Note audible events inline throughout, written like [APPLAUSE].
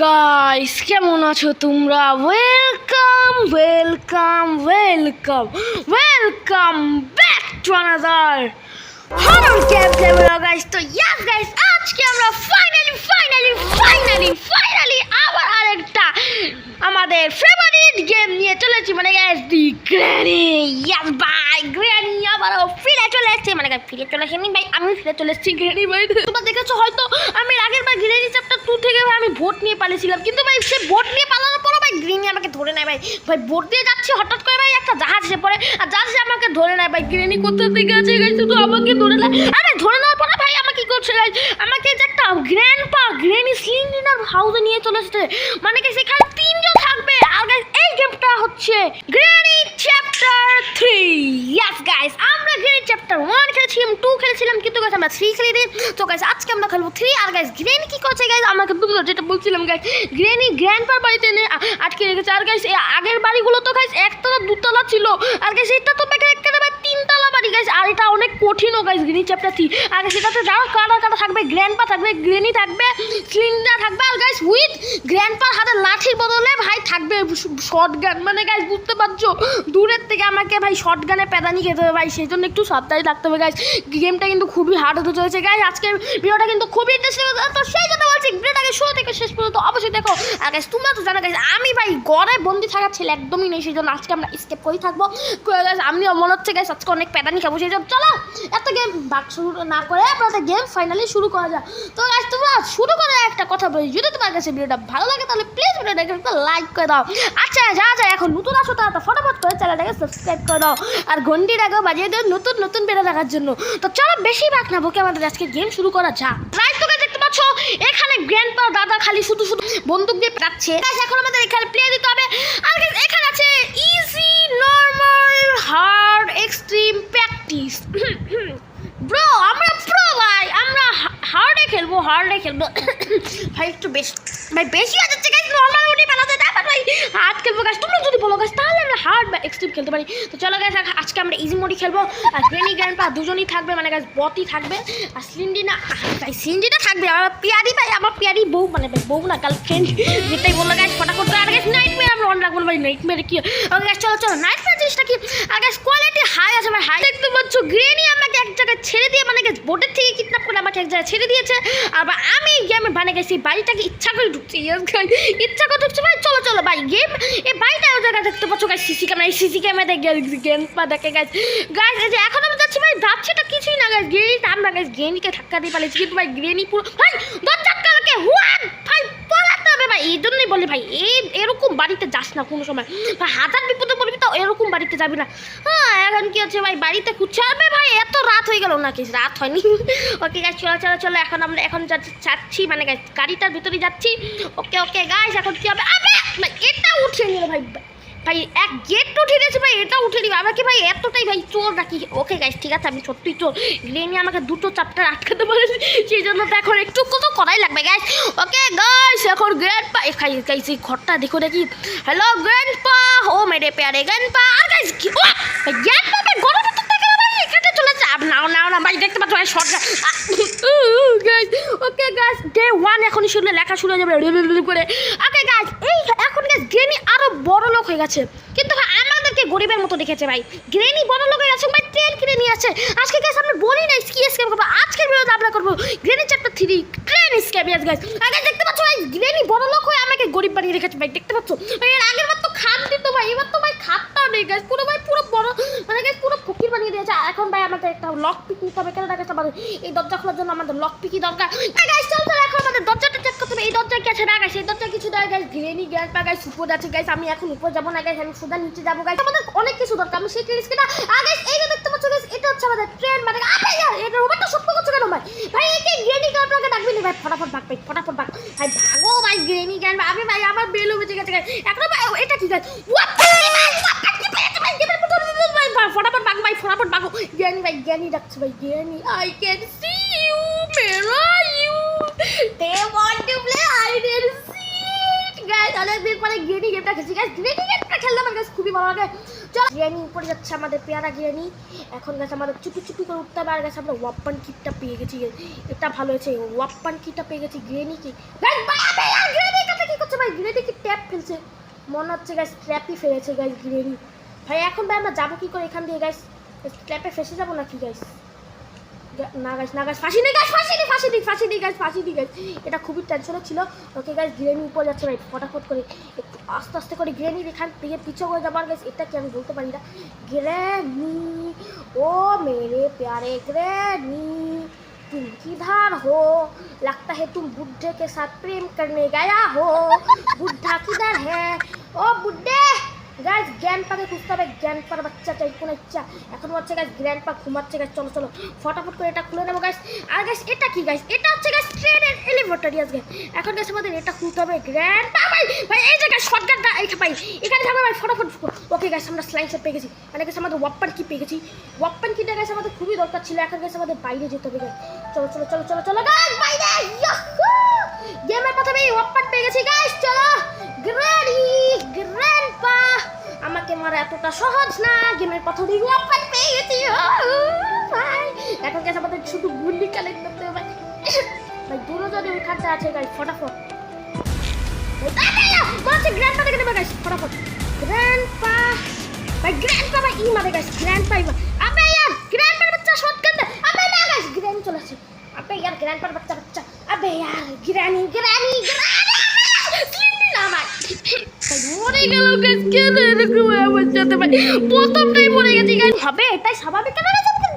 Guys কেমন আছো তোমরা? Welcome welcome welcome welcome back to another horror cap level guys তো ইয়াস গাইস আজকে আমরা ফাইনালি ফাইনালি ফাইনালি ফাইনালি আবার আরেকটা আমাদের ফেভারিট গেম নিয়ে চলেছি মানে guys the granny yes bye granny আবারও ফিরে চলে এসেছে। মানে ফিরে চলে ভাই, আমি ফিরে চলে এসেছি গ্র্যানি ভাই। তোমরা দেখেছ হয়তো আমি আগের বার গ্র্যানি চ্যাপ্টার টু থেকে আমি ভোট নিয়ে পালিয়েছিলাম, কিন্তু ভাই সে ভোট নিয়ে পালানোর পরও ভাই গ্রিনি আমাকে ধরে নেয়, ভাই। ভাই ভোট দিয়ে যাচ্ছি, হঠাৎ করে ভাই একটা জাহাজ পড়ে, আর জাহাজ আমাকে ধরে নেয়, ভাই। গ্রিনি কোথা থেকে আছে গাইস শুধু আমাকে ধরে নেয়। আরে, ধরে নেওয়ার পরে ভাই আমাকে করছে গাইস আমাকে একটা গ্র্যান্ড পা গ্র্যানি সিলিন্ডার হাউসে নিয়ে চলে এসেছে। মানে সেখানে তিনজন এই গেমটা হচ্ছে granny chapter three yes guys আমরা গ্রেনি চ্যাপ্টার ওয়ান খেলেছিলাম টু খেলেছিলাম, কিন্তু গাইস আমরা থ্রি খেলে দিই তো গাইস আজকে আমরা খেলব থ্রি আর গাইস গ্রেনি কি করছে গাইস আমাকে বুঝলো যেটা বলছিলাম গাইস গ্রেনি গ্র্যান্ডপার বাড়িতে নে আটকে রেখেছে। আর গাইস আগের বাড়িগুলো তো গাইস একতলা, দুতলা ছিল। আর গাইস এটা তো বেকার একটা বাড়ি গাইস আর এটা অনেক কঠিনও গাইস গ্রিনি চ্যাপ্টার থ্রি আর সেটাতে যারা কাটা কাটা থাকবে? গ্র্যান্ড পা থাকবে গ্রেনি থাকবে সিলিন্ডার থাকবে। আর গাইস উইথ গ্র্যান্ড পার হাতে লাঠির বদলে ভাই থাকবে শর্ট গান মানে গাইস বুঝতে পারছ? দূরের থেকে আমাকে ভাই শর্ট গানে প্যাদানি খেতে হবে ভাই, সেই জন্য একটু সাবধানে থাকতে হবে গাইস গেমটা কিন্তু খুবই হার্ড হতে চলেছে গাইস আজকের ভিডিওটা কিন্তু খুবই ইন্টারেস্টিং তো সেই জন্য বলছি ভিডিওটাকে শুরু থেকে শেষ পর্যন্ত অবশ্যই দেখো। আর গাইস তোমরা তো জানো গাইস আমি ভাই ঘরে বন্দি থাকার ছেলে একদমই নেই, সেই জন্য আজকে আমরা স্কেপ করেই থাকব। গাইস আমি মনে হচ্ছে গাইস আজকে অনেক প্যাদানি খাব, সেই জন্য চলো এত গেম বাক শুরু না করে আপনাদের গেম ফাইনালি শুরু করা যায় তো গাইস তোমরা শুরু করার একটা কথা বলি, যদি তোমার কাছে ভিডিওটা ভালো লাগে তাহলে প্লিজ ভিডিওটাকে একটা লাইক করে দাও। আচ্ছা যা যা, এখন নতুন আসো তারা ফটাফট করে চ্যানেলটাকে সাবস্ক্রাইব করে দাও। আর ঘন্টিটাকেও বাজিয়ে দিও নতুন নতুন ভিডিও দেখার জন্য। তো চলো বেশি বাক না বকে আমাদের আজকে গেম শুরু করা যাক। পাচ্ছ এখানে গ্র্যান্ডপা দাদা খালি শুধু শুধু বন্দুক দিয়ে পাচ্ছে Guys, এখন আমাদের এখানে প্লে দিতে হবে। আর এখানে আছে easy normal hard extreme practice bro আমরা প্রো ভাই আমরা হার্ডে খেলব হার্ডে খেলব। ভাই, একটু বেশি ভাই, বেশি হয়ে যাচ্ছে গাইস নর্মাল মোডে পালাতে তারপর ভাই, হার্ড খেলব গাছ তোমরা যদি বলো গাছ তাহলে আমরা হার্ড বা এক্সট্রিম খেলতে পারি। তো চলো গাছ আজকে আমরা ইজি মোডই খেলব। আর গ্রেনি গ্র্যান্ড পা দুজনই থাকবে মানে গাছ বটই থাকবে। আর সিন্ডি সিন্ডিনা ভাই, সিন্ডিনা থাকবে। আমার পিয়ারি, ভাই, আমার পিয়ারি বউ মানে বউ না গার্লফ্রেন্ড যেটাই বলল গাছ ফটাফট আর গাছ নাইট অন রাখব ভাই নাইট মেয়ে কি? গাছ চলো চলো নাইট মেয়ে জিনিসটা কি? আর গাছ কোয়ালিটি হাই আছে ভাই হাই দেখতে পাচ্ছ গ্রেনি আমাকে এক জায়গায় ছেড়ে দিয়ে মানে গাছ বোটের থেকে কিডন্যাপ করে আমাকে এক জায়গায় ছেড়ে দিয়েছে। আর আমি গেমে মানে গেছি বাড়িটাকে ইচ্ছা করে ঢুকছি ইচ্ছা করে ঢুকছি ভাই, চলো চলো ভাই গেম এই বাড়িটা ওই জায়গায় দেখতে পাচ্ছ গাছ সিসি ক্যামেরা এই সিসি ক্যামেরা গেম পা দেখে গাছ গাছ এই যে এখন আমি যাচ্ছি ভাই, ভাবছিটা কিছুই না গাছ গ্রেনি আমরা গাছ গ্রেনিকে ধাক্কা দিয়ে পালিয়েছি, কিন্তু ভাই গ্রেনি পুরো ভাই, দরজা কালকে হুয়ান ভাই পড়াতে হবে ভাই এই জন্যই বলি, ভাই এই এরকম বাড়িতে যাস না কোনো সময়। ভাই, হাজার বিপদে পড়বি তো এরকম বাড়িতে যাবি না। হ্যাঁ এখন কি হচ্ছে, ভাই, বাড়িতে খুঁজছে ভাই? এত রাত হয়ে গেল নাকি? রাত হয়নি। [LAUGHS] ওকে গাছ চলা চলা, চলো, এখন আমরা এখন যাচ্ছি- মানে গাড়িটার ভিতরে যাচ্ছি। ওকে ওকে গাছ এখন কি হবে? এটা উঠে নিল ভাই ভাই, এক গেট উঠে গেছে ভাই, এটা উঠে দিবে আমাকে ভাই এতটাই ভাই চোর রাখি ওকে গাইস ঠিক আছে, আমি সত্যিই চোর। গ্রেনি আমাকে দুটো চাপটা আটকাতে পারেছি সেই জন্য তো এখন একটু কত করাই লাগবে গাইস ওকে গাইস এখন গ্র্যান্ড পা খাই গাইস এই ঘরটা দেখো দেখি। হ্যালো গ্র্যান্ড পা ও মেরে প্যারে গ্র্যান্ড পা আর গাইস কি ও! গ্র্যান্ড পা গরম তো দেখে না ভাই এখানে চলে যা নাও নাও না ভাই, দেখতে পাচ্ছ, ভাই short okay guys day one এখন শুরু লেখা শুরু হয়ে যাবে করে। ওকে গাইস এই এখন গাইস গ্রেনি আরও বড় লোক হয়ে গেছে। কিন্তু ভাই আমাদেরকে গরিবের মতো দেখেছে, ভাই। গ্রেনি বড় লোক হয়ে গেছে, ভাই ট্রেন কিনে নিয়ে আসছে। আজকে গাইস আমরা বলি না কি স্ক্যাম করব, আজকের ভিডিওতে আমরা করব granny chapter three train scam yes guys আগে দেখতে পাচ্ছ, ভাই গ্রেনি বড় লোক হয়ে আমাকে গরিব বানিয়ে রেখেছে, ভাই, দেখতে পাচ্ছ? এর আগের বার তো খাট দিত, ভাই, এবার তো, ভাই খাটটাও নেই গাইস পুরো, ভাই, পুরো বড় মানে গাইস পুরো বানিয়ে দিয়েছে। এখন ভাই আমাদের একটা লক পিক নিতে হবে। কেন দেখা আমাদের? এই দরজা খোলার জন্য আমাদের লক পিকই দরকার। গাইস চল চল এখন আমাদের দরজাটা চেক করতে হবে। এই দরজা কি আছে? না গাইস এই দরজায় কিছু দেয় গাইস গ্রেনি গ্যাস পা গাইস উপর আছে গাইস আমি এখন উপর যাব না গাইস আমি সোজা নিচে যাব গাইস আমাদের অনেক কিছু দরকার। আমি সেই কিনা আর গাইস এই যে দেখতে পাচ্ছ গাইস এটা হচ্ছে আমাদের ট্রেন মানে আবে ইয়ার এটা রোবটটা সত্য করছে কেন ভাই? ভাই, এই যে গ্রেনি গ্যাস পাকে ডাকবি না ভাই? ফটাফট ভাগ ভাই, ফটাফট ভাগ ভাই, ভাগো ভাই গ্রেনি গ্যাস আমি ভাই, আমার বেলু বেঁচে গেছে গাইস এখন ভাই, এটা কি গাইস ভাই ফটাফট ভাগ ভাই ভাগো জ্ঞানী ভাই জ্ঞানী ডাকছে ভাই জ্ঞানী I can see you Mera you they want to play hide and seek guys অনেকদিন পরে জ্ঞানী গেমটা খেলছি। গাইস জ্ঞানী গেমটা খেললাম আমার কাছে খুবই ভালো লাগে। চল জ্ঞানী উপরে যাচ্ছে আমাদের পেয়ারা জ্ঞানী এখন গেছে আমাদের চুপি চুপি করে উঠতে হবে। আর গেছে আমরা ওয়াপ্পান কিটটা পেয়ে গেছি। এটা ভালো হয়েছে। ওয়াপ্পান কিটটা পেয়ে গেছি জ্ঞানী কি। গাইস ভাই জ্ঞানী ভাই? গ্রেডি কি ট্যাপ ফেলছে? মনে হচ্ছে গাইস ট্র্যাপই ফেলেছে গাইস গ্রেডি ভাই, এখন ভাই আমরা যাব কি করে এখান দিয়ে গাইস ট্র্যাপে ফেসে যাবো নাকি গাইস না গাইস না গাইস ফাঁসি নেই গাইস ফাঁসি নেই ফাঁসি নেই ফাঁসি নেই গাইস ফাঁসি নেই গাইস এটা খুবই টেনশনে ছিল ওকে গাইস গ্রেনি উপরে যাচ্ছে ভাই ফটাফট করে একটু আস্তে আস্তে করে গ্রেনি এখান থেকে পিছু হয়ে যাবার গাইস এটা কি আমি বলতে পারি না গ্রেনি ও मेरे प्यारे ग्रैनी तुम किधर हो लगता है तुम बुढ़े के साथ प्रेम करने गया हो बुढ़ा किधर है ओ बुढ़े গাইস জ্ঞান পাকে খুঁজতে হবে। জ্ঞান পার বাচ্চা চাই, কোন ইচ্ছা। এখন হচ্ছে গাইস গ্র্যান্ড পা ঘুমাচ্ছে গাইস চলো চলো। ফটাফট করে এটা খুলে নেব গাইস আর গাইস এটা কি গাইস এটা হচ্ছে গাইস ট্রেনের এলিভেটর ইয়াস গাইস এখন গাইস আমাদের এটা খুলতে হবে। গ্র্যান্ড পা ভাই ভাই, এই জায়গায় শর্টকাটটা এইটা পাই। এখানে থাকবে ভাই, ফটাফট ওকে গাইস আমরা স্লাইড শট পেয়ে গেছি। মানে গাইস আমাদের ওয়াপ্পান কি পেয়ে গেছি। ওয়াপ্পান কিটা গাইস আমাদের খুবই দরকার ছিল। এখন গাইস আমাদের বাইরে যেতে হবে গাইস চলো চলো চলো চলো চলো গাইস বাইরে! গেমের প্রথমে ওয়াপ্পান পেয়ে গেছি গাইস চলো। গ্র্যান্ডি গ্র্যান্ডপা আমাকে মারা এতটা সহজ না, গেমের প্রথমেই ওয়াপার পেয়ে গেছি ভাই। এখন গেছে আমাদের শুধু গুলি কালেক্ট করতে হবে। ভাই দুজনে ওখানটা আছে গাই ফটাফট। বলছে গ্র্যান্ডপা দেখে দেবে গাইস ফটাফট। গ্র্যান্ডপা ভাই গ্র্যান্ডপা ভাই, ই মারে গাইস গ্র্যান্ডপা ইমা আবে ইয়ার গ্র্যান্ডপার বাচ্চা শটগান দে। আবে না গাইস গ্র্যান্ড চলে আসে। আবে ইয়ার গ্র্যান্ডপার বাচ্চা বাচ্চা। আবে ইয়ার গ্র্যানি গ্র্যানি গ্র্যানি মরে গেল গাইস কেন এরকম আমার সাথে স্বাভাবিক। কেন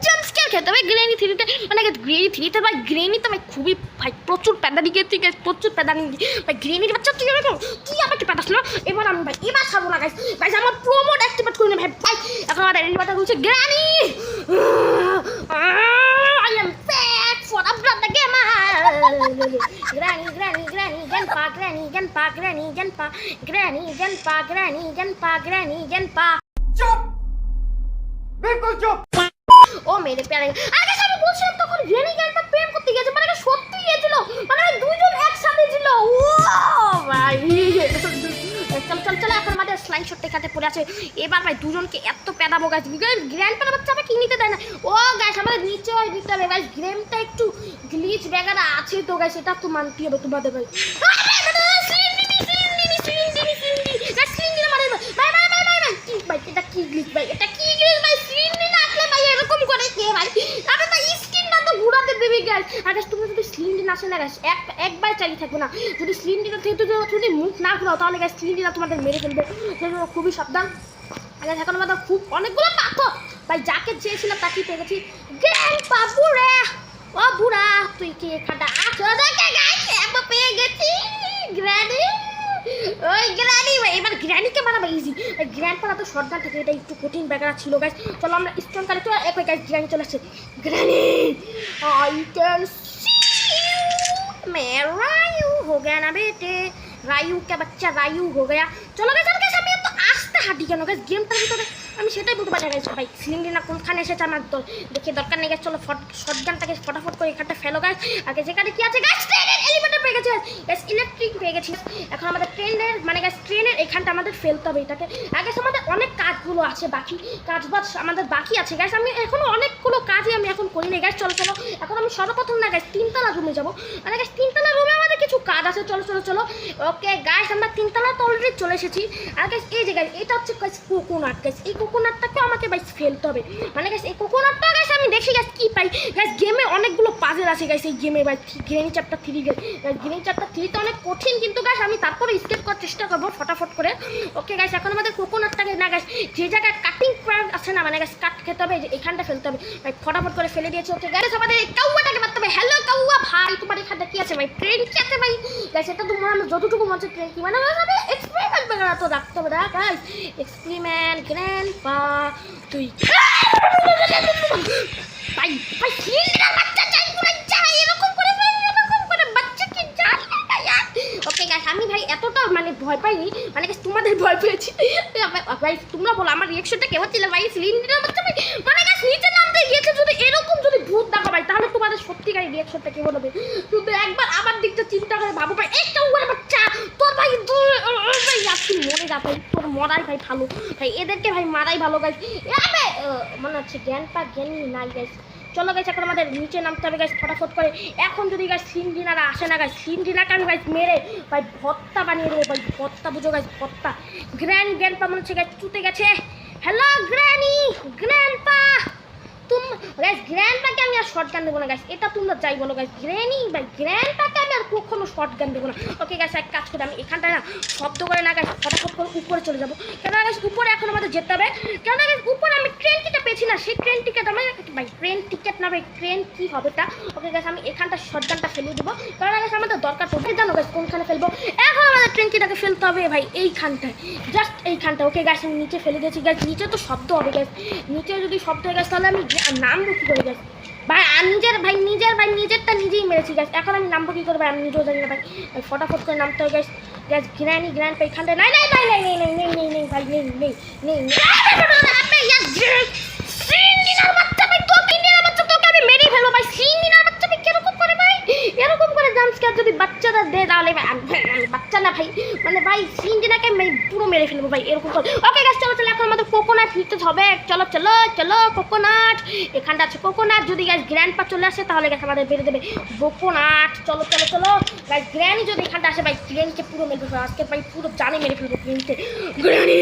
জাম্প খেতে হবে। গ্রেনি থ্রিতে মানে গ্রেনি থ্রিতে ভাই গ্রেনি তো খুবই, ভাই প্রচুর প্যাদানি গেছি গাইস প্রচুর প্যাদানি। ভাই গ্রেনির বাচ্চা তুই এরকম তুই আমাকে প্যাদাস না এবার আমি ভাই, এবার না আমার প্রোমোট অ্যাক্টিভেট করে নে ভাই ভাই। এখন আমার আ granny granny granny grandpa granny grandpa granny grandpa granny grandpa granny grandpa granny grandpa চুপ! বিলকুল চুপ! ও মেরে প্যারে আগে আমি বলছিলাম তখন রেনি গানটা প্রেম করতে গেছে মানে এটা সত্যি গিয়েছিল। মানে ওই দুইজন একসাথে ছিল। ও ভাই। চল চল চল এখন আমাদের স্লাইন শট এখানে পড়ে আছে। এবার ভাই দুজনকে এত পেদাবো গাছ গ্র্যান্ড প্যারা বাচ্চা আমাকে নিতে দেয় না। ও গাছ আমাদের নিচে হয় নিতে হবে। গাছ গেমটা একটু গ্লিচ ব্যাগারা আছে তো গাছ এটা তো মানতে হবে তোমাদের ভাই। ভাই কি, ভাই, এটা কি ভাই? না এরকম করে ভাই? তো দেবে আরে এক, একবার চালিয়ে না। যদি যদি মুখ না ঘুরাও, তাহলে তোমাদের মেরে খুবই সাবধান। এখন খুব অনেকগুলো পাথর। ভাই, যাকে চেয়েছিলাম তাকেই পেয়ে ও বুড়া, তুই কি এখানটা আছো? দেখে গাইস একবার পেয়ে গেছি। গ্র্যানি ওই গ্র্যানি এবার গ্র্যানিকে মারাবো ইজি গ্র্যান্ড পালা তো সর্দার থেকে, এটা একটু কঠিন ব্যাপার ছিল গাইস চলো আমরা স্টোন কালে চলে এক গাইস গ্র্যানি চলে আসছে। গ্র্যানি আই ক্যান সি মেরা ইউ হো গয়া না বেটে। রায়ু কে বাচ্চা রায়ু হো গয়া। চলো গাইস আমি তো আসতে হাঁটি কেন গাইস গেমটার ভিতরে আমি সেটাই বলতে পারি না গাইস ভাই সিলিন্ডার না কোনখানে এসেছে আমার তো দেখে দরকার নেই গেছে চলো ফট শটগানটাকে ফটাফট করে এখানটা ফেলো গাছ আগে যেখানে কি আছে গাছ পেয়ে গেছে গাইস ইলেকট্রিক পেয়ে গেছি। এখন আমাদের ট্রেনের মানে গাইস ট্রেনের এখানটা আমাদের ফেলতে হবে এটাকে। আগে আমাদের অনেক কাজগুলো আছে বাকি, কাজ বাজ আমাদের বাকি আছে। গাইস আমি এখনও অনেকগুলো কাজই আমি এখন করি নাই। গাইস চলো চলো, এখন আমি সর্বপ্রথম না গাইস তিনতলা রুমে যাব। মানে গাইস তিনতলা রুমে আমাদের কিছু কাজ আছে। চলো চলো চলো। ওকে গাইস আমরা তিনতলা তো অলরেডি চলে এসেছি। আর গাইস এই যে গাইস এটা হচ্ছে গাইস কোকোনাট গাইস এই কোকোনাটটাকে আমাকে গাইস ফেলতে হবে। মানে গাইস এই কোকোনাটটা গাইস আমি দেখি গাইস কি পাই। গাইস গেমে অনেকগুলো পাজেল আছে। গাইস এই গেমে ভাই granny chapter three guys granny chapter three তো অনেক কঠিন কিন্তু গাইস আমি তারপরে স্কেপ করার চেষ্টা করব ফটাফট করে। ওকে গাইস এখন আমাদের কোকোনাটটাকে না গাইস যে জায়গায় কাটিং প্যান্ট আছে না মানে গাইস কাট খেতে হবে এখানটা ফেলতে হবে। ভাই, ফটাফট করে ফেলে দিয়েছি ওকে গাইস আমাদের কাউয়াটাকে মারতে হবে। হ্যালো কাউয়া, ভাই, তোমার এখানটা কি আছে? ভাই ট্রেন কি আছে ভাই? গাইস এটা তো মনে যতটুকু মনে হচ্ছে ট্রেন কি মানে হবে এক্সপেরিমেন্ট বেগারা তো রাখতে হবে না গাইস এক্সপেরিমেন্ট গ্র্যান্ড পা তুই ভাই ভাই আমি ভাই এতটা মানে ভয় পাইনি মানে তোমাদের ভয় পেয়েছি। ভাই তোমরা বলো, আমার রিয়েকশনটা কেমন ছিল? ভাই সিলিন্ডার মানে নিচে নামতে গিয়েছে, যদি এরকম যদি ভূত দেখো ভাই তাহলে তোমাদের সত্যিকারের রিয়েকশনটা কেমন হবে? শুধু একবার আমার দিকটা চিন্তা করে ভাবো ভাই, একটা উপরে বাচ্চা, তোর ভাই ভাই আপনি মরে যা ভাই, তোর মরাই ভাই ভালো। ভাই, এদেরকে ভাই মারাই ভালো গাইস মনে হচ্ছে জ্ঞান পা জ্ঞানী নাই গাইস চলো গাছ এখন আমাদের নিচে নামতে হবে গাছ ফটাফট করে। এখন যদি গাছ সিন ডিনারা আসে না গাছ সিন ডিনারকে আমি গাছ মেরে? ভাই, ভত্তা বানিয়ে দেবো, ভাই, ভত্তা, বুঝো গাছ ভত্তা। গ্র্যান্ড গ্র্যান্ডপা মনে হচ্ছে গাছ চুতে গেছে। হ্যালো গ্র্যানি গ্র্যান্ড পা তুম গাইস গ্র্যান্ড পাকে আমি আর শর্ট গান দেবো না গাইস এটা তোমরা যাই বলো গাইস গ্র্যানি ভাই গ্র্যান্ড পাকে আমি আর কখনো শর্ট গান দেবো না। ওকে গাইস এক কাজ করে, আমি এখানটায় না শব্দ করে না গাইস ফটাফট করে উপরে চলে যাব। কেন গাইস উপরে এখন আমাদের যেতে হবে। কেন গাইস উপরে আমি ট্রেন টিকিট পেয়েছি না, সেই ট্রেন টিকিট আমি ভাই ট্রেন টিকিট না ভাই ট্রেন কি হবে তা? ওকে গাইস আমি এখানটা শর্ট গানটা ফেলে দেবো। কারণ গাইস আমাদের দরকার পড়বে, জানো গাইস কোনখানে ফেলব? এখন আমাদের ট্রেন টিকিটটাকে ফেলতে হবে, ভাই, এইখানটায় জাস্ট এইখানটা ওকে গাইস আমি নিচে ফেলে দিয়েছি গাইস নিচে তো শব্দ হবে গাইস নিচে যদি শব্দ হয়ে গেছে তাহলে আমি নামবো কী করে গাইস ভাই আমি নিজের ভাই নিজের ভাই, নিজেরটা নিজেই মেরেছি গাছ এখন আমি নামবো কী করে ভাই? আমি নিজেও জানি না, ভাই। ফটাফট করে নামতে হয় গ্যাস গ্যাস গ্র্যানি গ্র্যান্ড পাই এখানটা নাই নাই নাই নাই, নেই নেই নেই নেই ভাই, নেই নেই নেই যদি বাচ্চারা দে তাহলে বাচ্চা না, ভাই। মানে ভাই, সিঙ্গিনাকে আমি পুরো মেরে ফেলব, ভাই, এরকম করে ওকে গাছ চলো চলো এখন আমাদের কোকোনাট নিতে হবে। চলো চলো চলো কোকোনাট এখানটা আছে কোকোনাট যদি গাছ গ্র্যান্ড পা চলে আসে, তাহলে গাছ আমাদের বেড়ে দেবে কোকোনাট চলো চলো চলো। গাছ গ্র্যানি যদি এখানটা আসে, ভাই গ্র্যানকে পুরো মেরে ফেলব। আজকে ভাই, পুরো জানে মেরে ফেলব গ্র্যানকে granny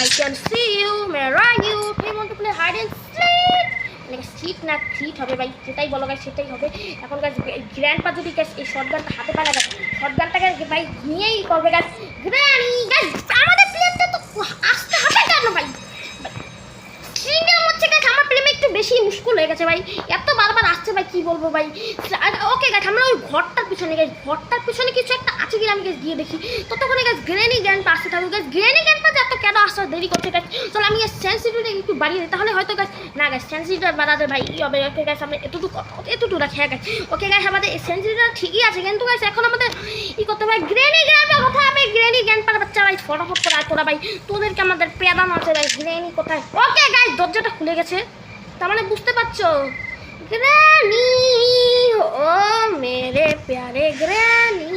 I can see you মের you play want to play hide and sleep মানে সিট না সিট হবে ভাই, যেটাই বলো গাছ সেটাই হবে। এখন গ্র্যান্ড পা যদি গাছ এই শর্ট হাতে পায় না গাছ ভাই নিয়েই করবে গাছ গ্র্যানি গাছ আমাদের প্লেনটা তো আসতে হবে। কেন ভাই? হচ্ছে গাছ আমার প্রেমে একটু বেশি মুশকুল হয়ে গেছে ভাই। এত বারবার আসছে ভাই, কি বলব ভাই? ওকে গাছ আমরা ওই ঘরটার পিছনে গাছ ঘরটার পিছনে কিছু একটা আছে কিনা আমি গাছ গিয়ে দেখি। ততক্ষণে গাছ গ্রেনি জ্ঞানটা আসতে থাকবে গাছ গ্রেনি যে এত কেন আসতে দেরি করছে গাছ চলো আমি গাছ সেন্সিটিভিটি একটু বাড়িয়ে দিই। তাহলে হয়তো গাছ না গাছ সেন্সিটিভ বাড়াতে ভাই ই হবে। ওকে গাছ আমরা এতটুকু এতটুকু রাখি হ্যাঁ গাছ ওকে গাছ আমাদের সেন্সিটিভটা ঠিকই আছে। কিন্তু গাছ এখন আমাদের ই করতে হবে। গ্রেনি কোথায় হবে গ্রেনি জ্ঞান পার বাচ্চা ভাই ফটাফট করে আর তোরা ভাই তোদেরকে আমাদের প্রেদান আছে ভাই গ্রেনি কোথায় ওকে গাছ দরজাটা খুলে গেছে তার মানে বুঝতে পারছো গ্রানি ও মেরে প্যারে গ্রানি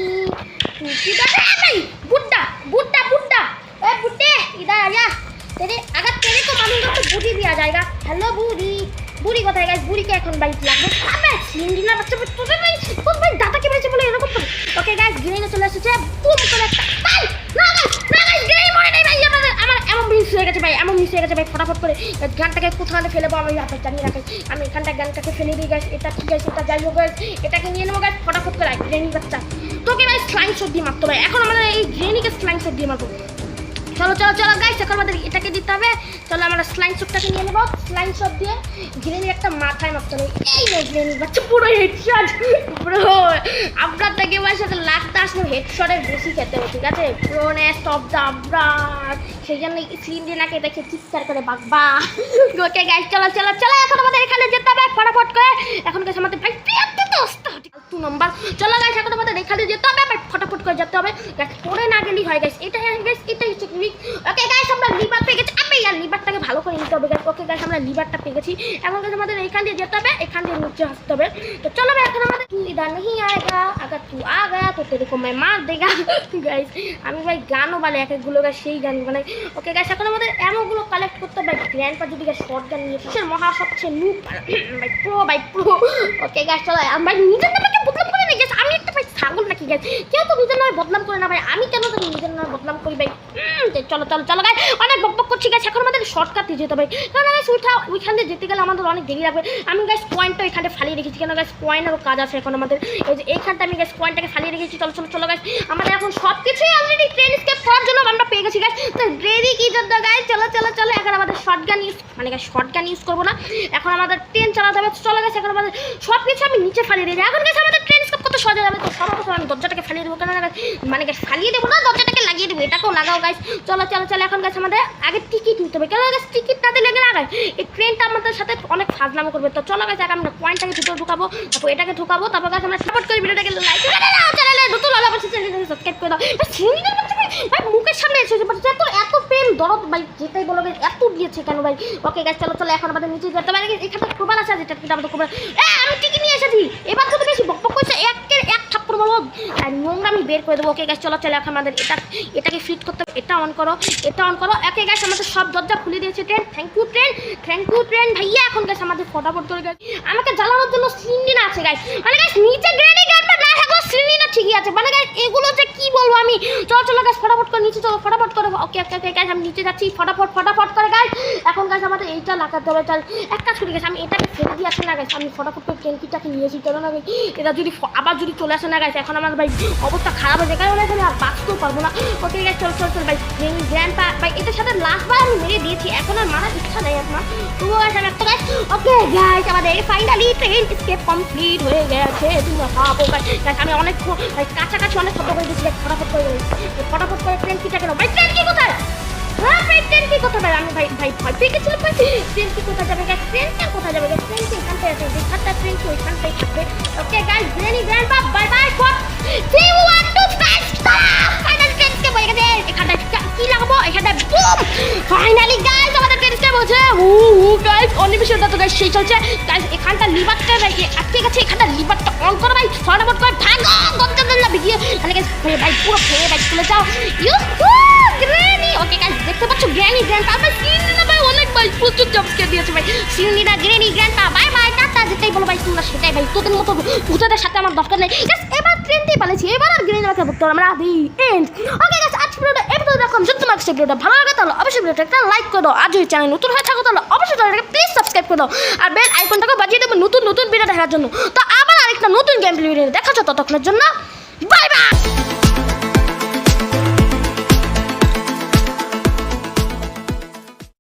तू किधर है भाई बुड्ढा बुड्ढा बुड्ढा ए बुड्ढे इधर आ जा तेरे अगर तेरे को मारूंगा तो बूढ़ी भी आ जाएगा हेलो बूढ़ी বুড়ি কোথায় গাইস বুড়িকে এখন বাইক লাগবে আবে সিন্ডিনা বাচ্চা বাচ্চা তোদের ভাই আমার এমন মিস হয়ে গেছে ভাই, এমন মিস হয়ে গেছে ভাই, ফটাফট করে গানটাকে কোথাও ফেলে আমি হাতে জানিয়ে রাখি আমি এখানটা গানটাকে ফেলে দিই গাইস এটা ঠিক আছে, এটা যাই হোক এটাকে নিয়ে নেব গাইস ফটাফট করে গ্রেনি বাচ্চা। তোকে ভাই স্লাইন শট দিয়ে মারতে এখন আমাদের এই গ্রেনিকে স্লাইন শট দিয়ে মারবো। চলো চলো চলো গাইস এখন আমাদের এটাকে দিতে হবে। চলো আমরা স্লাইন শটটাকে নিয়ে নেব। স্লাইন শট দিয়ে গ্রেনির একটা মাথায় মারতে হবে। এই নে গ্রেনি বাচ্চা, পুরো হেডশট পুরো, আমরা থেকে ভাই সাথে লাগতে আসলে হেডশটের বেশি খেতে হবে, ঠিক আছে? প্রোনে স্টপ দা আমরা। সেই জন্য সিলিন্ডিনাকে দেখে চিৎকার করে বাগবা ওকে গাইস চলো চলো চলো, এখন আমাদের এখানে যেতে হবে, ফটাফট করে। এখন গাইস আমাদের ভাই পেয়াতে তো আসতে নাম্বার চলো গাইস এখন আমাদের এখানে যেতে হবে ভাই ফটাফট করে যেতে হবে। গাইস পরে না গেলেই হয় গাইস এটা গাইস এটাই হচ্ছে ওকে গাইস আমরা লিভার পেয়ে গেছি। আমি আর লিভারটাকে ভালো করে নিতে হবে গাছ ওকে গাছ আমরা লিভারটা পেয়ে গেছি এখন কিন্তু আমাদের এখান দিয়ে যেতে হবে, এখান দিয়ে নিচে আসতে হবে। তো চলো এখন আমাদের তুই ইধার নেই আয়গা? আগা তু আ গা তো এরকম মাই মার দেগা। গাইস আমি ভাই গানও বানাই, এক একগুলো গাছ সেই গান বানাই। ওকে গাছ এখন আমাদের এমনগুলো কালেক্ট করতে হবে গ্র্যান্ড পা যদি গাছ শর্ট গান নিয়ে কিসের মহা সবচেয়ে nook by pro by pro okay গাছ চলো আমি নিজের নামে ছাগল নাকি গাছ কেউ তো নিজের নামে বদনাম করে না ভাই। আমি কেন তো নিজের নামে বদনাম করি ভাই? চলো চলো চলো গাছ অনেক বক বক করছি গাছ এখন আমাদের শর্টকাটে যেতে হবে কারণ গাছ ওইটা ওইখান দিয়ে যেতে গেলে আমাদের অনেক দেরি লাগবে। আমি গাছ পয়েন্টটা এখানে ফালিয়ে রেখেছি। কেন গাছ পয়েন্টেরও কাজ আছে এখন আমাদের। এই যে এইখানটা আমি গাছ পয়েন্টটাকে ফালিয়ে রেখেছি। চলো চলো চলো গাছ আমাদের এখন সব কিছুই অলরেডি ট্রেন স্কেপ করার জন্য আমরা পেয়ে গেছি গাছ তো রেডি কি জন্য গাছ চলো চলো চলো। এখন আমাদের শর্ট গান ইউজ মানে গাছ শর্ট গান ইউজ করব না। এখন আমাদের ট্রেন চালাতে হবে। চলো গেছে এখন আমাদের সব কিছু আমি নিচে ফালিয়ে দিয়েছি এখন গেছে আমাদের ট্রেন করতে সহজ যাবে তো সর্বপ্রথম আমি দরজাটাকে ফালিয়ে দেবো। কেন মানে ফালিয়ে দেবো না, দরজাটাকে লাগিয়ে দেবো। এটাকেও লাগাও গাছ চলো চলো চলো, এখন গাছ আমাদের আগে টিকিট নিতে হবে। কেন গাছ টিকিট না দিলে না গাছ এই ট্রেনটা আমাদের সাথে অনেক ফাজলামো করবে। তো চলো গাছ আগে আমরা পয়েন্টটাকে ভিতরে ঢুকাবো, তারপর এটাকে ঢুকাবো, তারপর গাছ আমরা সাপোর্ট করে ভিডিওটাকে লাইক করে দাও চ্যানেলে নতুন হলে অবশ্যই চ্যানেলটাকে সাবস্ক্রাইব করে দাও। ভাই, মুখের সামনে বাট এত এত প্রেম দরদ, ভাই, যেটাই বলো এত দিয়েছে কেন ভাই? ওকে গাছ চলো চলো, এখন আমাদের নিচে যেতে পারে এখানে কোবাল আছে, যেটা আমাদের কোবাল আমি টিকিট নিয়ে এসেছি। এবার তো বেশি বক বক করছে একের এক থাপ্পড় করে বলব আর নোংরা আমি বের করে দেবো। ওকে গ্যাস চলো চলো, এখন আমাদের এটা এটাকে ফিট করতে এটা অন করো, এটা অন করো। একে গ্যাস আমাদের সব দরজা খুলে দিয়েছে train thank you train thank you train ভাইয়া, এখন গ্যাস আমাদের ফটাফট করে গেছে আমাকে জ্বালানোর জন্য না আছে গাইস মানে গ্যাস নিচে গানটা না থাকলেও ঠিকই আছে। মানে গাইস এগুলো যে কি বলব আমি? চলো চলো গাছ ফটাফট করে নিচে চলো, ফটাফট করে ওকে ওকে ওকে গাছ আমি নিচে যাচ্ছি, ফটাফট ফটাফট করে গাছ এখন গাছ আমাদের এইটা লাগাতে হবে চল এক কাজ করি গেছে আমি এটাকে ফেলে দিয়ে আসি না গাছ আমি ফটাফট করে ট্রেন নিয়েছি চলো না এটা যদি আবার যদি চলে আসে না গাছ এখন আমার ভাই অবস্থা খারাপ হয়ে যায় এখানে আর বাঁচতেও পারব না। ওকে গাছ চল চল চল, ভাই গ্র্যান্ড ভাই এটার সাথে লাস্টবার আমি মেরে দিয়েছি, এখন আর মারার ইচ্ছা নেই আপনার তবুও গাছ আমি একটা গাছ ওকে গাছ আমাদের ফাইনালি ট্রেন স্কেপ কমপ্লিট হয়ে গেছে, তুমি ভাবো গাছ আমি অনেক কাছাকাছি অনেক ফটো করে দিয়েছি ফটাফট করে দিয়েছি। ফটাফট করে ট্রেন কিটা কেন ভাই ট্রেন কি কোথায়? হ্যাঁ ভাই ট্রেন কি কোথায়? ভাই, আমি, ভাই ভাই, ভয় পেয়ে গেছিলাম, ভাই। ট্রেন কি কোথায় যাবে? গাছ ট্রেনটা কোথায় যাবে? গাছ ট্রেন কি এখানটায় আছে যেখানটা ট্রেন কি ওইখানটাই থাকবে okay guys granny grandpa bye bye four three one two five final train কে বলে গেছে। এখানটা কি- কি লাগাবো? এখানটা বুম ফাইনালি গাইস আমাদের গাইস গাইস সেই চলছে। গাইস এখানটা লিভারটা ভাই গেছে, এখানটা লিভারটা অন করো, ভাই, ফটাফট করে বিগিয়ে তাহলে গাইস ভাই, পুরো ভাই, চলে যাও। ওকে গাইস দেখতে পাচ্ছ গ্র্যানি গ্র্যান্ড ভাই সিনি না ভাই, অনেক, ভাই, প্রচুর জবকে দিয়েছে, ভাই। সিনি না বাই বাই টাটা বলো, ভাই, তোমরা সেটাই, ভাই, তোদের মতো সাথে আমার দরকার নেই। গাইস এবার ট্রেনটাই পালেছি এবার আর আমরা দি এন্ড ওকে গাইস আজকে ভিডিওটা এবার দেখুন যদি তোমার কাছে ভিডিওটা। ভালো লাগে তাহলে অবশ্যই ভিডিওটা একটা লাইক করে দাও। আর যদি চ্যানেল নতুন হয়ে থাকো তাহলে অবশ্যই চ্যানেলটাকে প্লিজ সাবস্ক্রাইব করে দাও। আর বেল আইকনটাকে বাজিয়ে দেবো নতুন নতুন ভিডিও দেখার জন্য। তো আবার আরেকটা নতুন গেম ভিডিও দেখা যাচ্ছে ততক্ষণের জন্য বাই বাই